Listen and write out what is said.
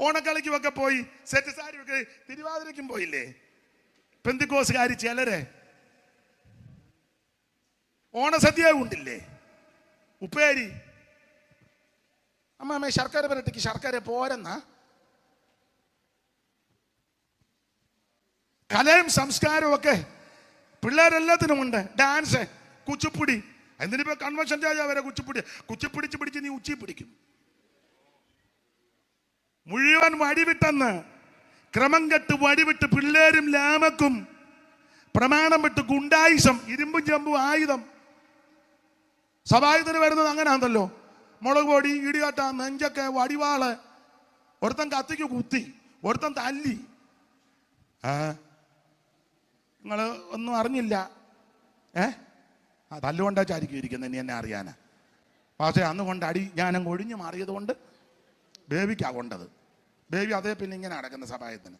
ഓണക്കളിക്കുമൊക്കെ പോയി സെറ്റ് സാരി ഒക്കെ തിരുവാതിരയ്ക്കും പോയില്ലേ? പെന്തിക്കോസുകാരി ചിലരെ. ഓണസദ്യ ഉണ്ടില്ലേ? ഉപ്പേരി. അമ്മാമ്മ ശർക്കര പുരട്ടിക്ക് ശർക്കര പോരെന്ന. കലയും സംസ്കാരവും ഒക്കെ പിള്ളേരെല്ലാത്തിനും ഉണ്ട്. ഡാൻസ് കുച്ചിപ്പുടി. എന്തിനിപ്പോ കൺവെൻഷൻ രാജാ വരെ കുച്ചിപ്പുടി? കുച്ചിപ്പിടിച്ച് പിടിച്ച് നീ ഉച്ചി പിടിക്കും. മുഴുവൻ വഴിവിട്ടെന്ന് ക്രമം കെട്ട് വഴിവിട്ട് പിള്ളേരും ലാമക്കും. പ്രമാണം വിട്ട് ഗുണ്ടായുസം ഇരുമ്പും ചെമ്പും ആയുധം. സഭായുധന് വരുന്നത് അങ്ങനെയാണല്ലോ മുളക് പൊടി ഇടികട്ട നെഞ്ചൊക്കെ വടിവാൾ. ഒരുത്തൻ കത്തിക്ക് കുത്തി ഒരുത്തൻ തല്ലി. ആ നിങ്ങൾ ഒന്നും അറിഞ്ഞില്ല. ഏ? ആ തല്ലുകൊണ്ടാച്ചായിരിക്കും ഇരിക്കുന്നത് ഇനി എന്നെ അറിയാനാ. പക്ഷേ അന്ന് കൊണ്ട് അടി ഞാനങ്ങ് ഒഴിഞ്ഞു മാറിയത് കൊണ്ട് ബേബിക്കാ കൊണ്ടത്. ബേബി അതേ പിന്നെ ഇങ്ങനെ നടക്കുന്ന സഭായത്തിന്